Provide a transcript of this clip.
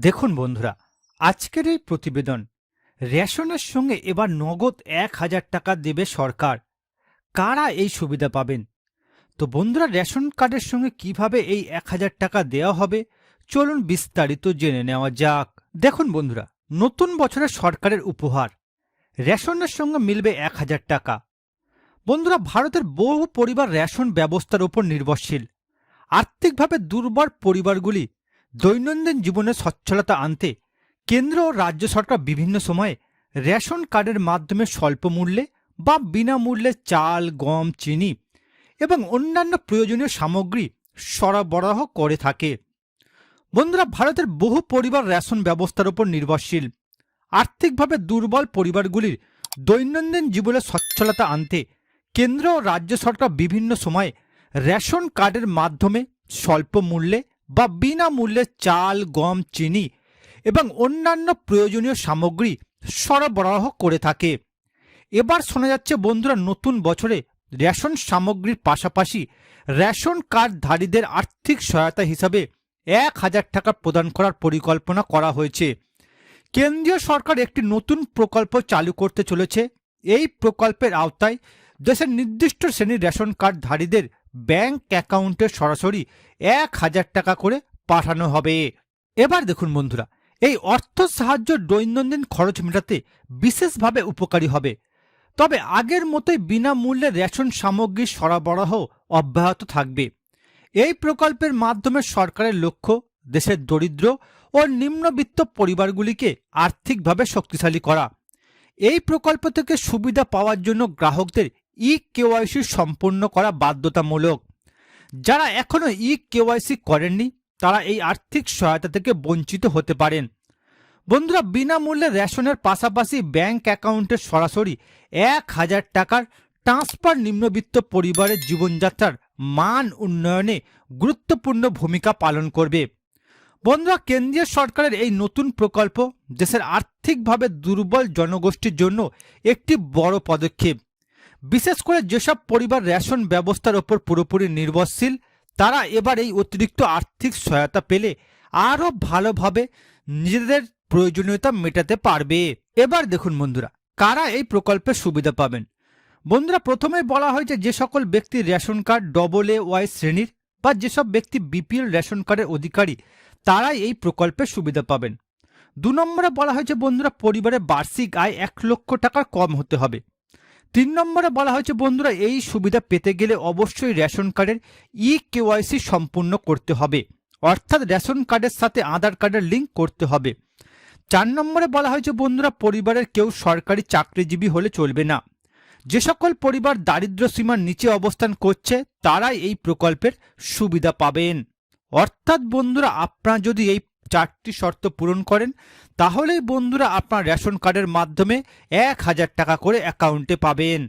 দেখুন বন্ধুরা, আজকের এই প্রতিবেদন রেশনের সঙ্গে এবার নগদ এক হাজার টাকা দেবে সরকার। কারা এই সুবিধা পাবেন? তো বন্ধুরা, রেশন কার্ডের সঙ্গে কীভাবে এই এক হাজার টাকা দেওয়া হবে? চলুন বিস্তারিত জেনে নেওয়া যাক। দেখুন বন্ধুরা, নতুন বছরের সরকারের উপহার। রেশনের সঙ্গে মিলবে এক হাজার টাকা। বন্ধুরা, ভারতের বহু পরিবার রেশন ব্যবস্থার উপর নির্ভরশীল। আর্থিকভাবে দুর্বল পরিবারগুলি দৈনন্দিন জীবনে সচ্ছলতা আনতে কেন্দ্র ও রাজ্য সরকার বিভিন্ন সময়ে রেশন কার্ডের মাধ্যমে স্বল্প মূল্যে বা বিনামূল্যে চাল, গম, চিনি এবং অন্যান্য প্রয়োজনীয় সামগ্রী সরবরাহ করে থাকে। বন্ধুরা, ভারতের বহু পরিবার রেশন ব্যবস্থার উপর নির্ভরশীল। আর্থিকভাবে দুর্বল পরিবারগুলির দৈনন্দিন জীবনে সচ্ছলতা আনতে কেন্দ্র ও রাজ্য সরকার বিভিন্ন সময়ে রেশন কার্ডের মাধ্যমে স্বল্প মূল্যে বা বিনামূল্যে চাল, গম, চিনি এবং অন্যান্য প্রয়োজনীয় সামগ্রী সরবরাহ করে থাকে। এবার শোনা যাচ্ছে, বন্ধুরা, নতুন বছরে রেশন সামগ্রীর পাশাপাশি রেশন কার্ডধারীদের আর্থিক সহায়তা হিসাবে এক হাজার টাকা প্রদান করার পরিকল্পনা করা হয়েছে। কেন্দ্রীয় সরকার একটি নতুন প্রকল্প চালু করতে চলেছে। এই প্রকল্পের আওতায় দেশের নির্দিষ্ট শ্রেণির রেশন কার্ডধারীদের ব্যাংক অ্যাকাউন্টে সরাসরি এক হাজার টাকা করে পাঠানো হবে। এবার দেখুন বন্ধুরা, এই অর্থ সাহায্য দৈনন্দিন খরচ মেটাতে বিশেষভাবে উপকারী হবে। তবে আগের মতোই বিনামূল্যে রেশন সামগ্রীর সরবরাহ অব্যাহত থাকবে। এই প্রকল্পের মাধ্যমে সরকারের লক্ষ্য, দেশের দরিদ্র ও নিম্নবিত্ত পরিবারগুলিকে আর্থিকভাবে শক্তিশালী করা। এই প্রকল্প থেকে সুবিধা পাওয়ার জন্য গ্রাহকদের ই কেওয়াইসি সম্পূর্ণ করা বাধ্যতামূলক। যারা এখনও ই কেওয়াইসি করেননি, তারা এই আর্থিক সহায়তা থেকে বঞ্চিত হতে পারেন। বন্ধুরা, বিনামূল্যে রেশনের পাশাপাশি ব্যাংক অ্যাকাউন্টে সরাসরি এক হাজার টাকার ট্রান্সফার নিম্নবিত্ত পরিবারের জীবনযাত্রার মান উন্নয়নে গুরুত্বপূর্ণ ভূমিকা পালন করবে। বন্ধুরা, কেন্দ্রীয় সরকারের এই নতুন প্রকল্প দেশের আর্থিকভাবে দুর্বল জনগোষ্ঠীর জন্য একটি বড় পদক্ষেপ। বিশেষ করে যেসব পরিবার রেশন ব্যবস্থার ওপর পুরোপুরি নির্ভরশীল, তারা এবার এই অতিরিক্ত আর্থিক সহায়তা পেলে আরও ভালোভাবে নিজেদের প্রয়োজনীয়তা মেটাতে পারবে। এবার দেখুন বন্ধুরা, কারা এই প্রকল্পের সুবিধা পাবেন? বন্ধুরা প্রথমে বলা হয়েছে যে সকল ব্যক্তি ration card double A Y শ্রেণির বা যেসব ব্যক্তি বিপিএল রেশন কার্ডের অধিকারী, তারাই এই প্রকল্পের সুবিধা পাবেন। দু নম্বরে বলা হয়েছে বন্ধুরা পরিবারের বার্ষিক আয় এক লক্ষ টাকার কম হতে হবে। তিন নম্বরে বলা হয়েছে, বন্ধুরা, এই সুবিধা পেতে গেলে অবশ্যই রেশন কার্ডের ই কেওয়াইসি সম্পূর্ণ করতে হবে। অর্থাৎ রেশন কার্ডের সাথে আধার কার্ডের লিঙ্ক করতে হবে। চার নম্বরে বলা হয়েছে, বন্ধুরা, পরিবারের কেউ সরকারি চাকরিজীবী হলে চলবে না। যে সকল পরিবার দারিদ্র সীমার নিচে অবস্থান করছে, তারাই এই প্রকল্পের সুবিধা পাবেন। অর্থাৎ, বন্ধুরা, আপনারা যদি এই চারটি শর্ত পূরণ করেন, তাহলেই বন্ধুরা আপনার রেশন কার্ডের মাধ্যমে এক হাজার টাকা করে অ্যাকাউন্টে পাবেন।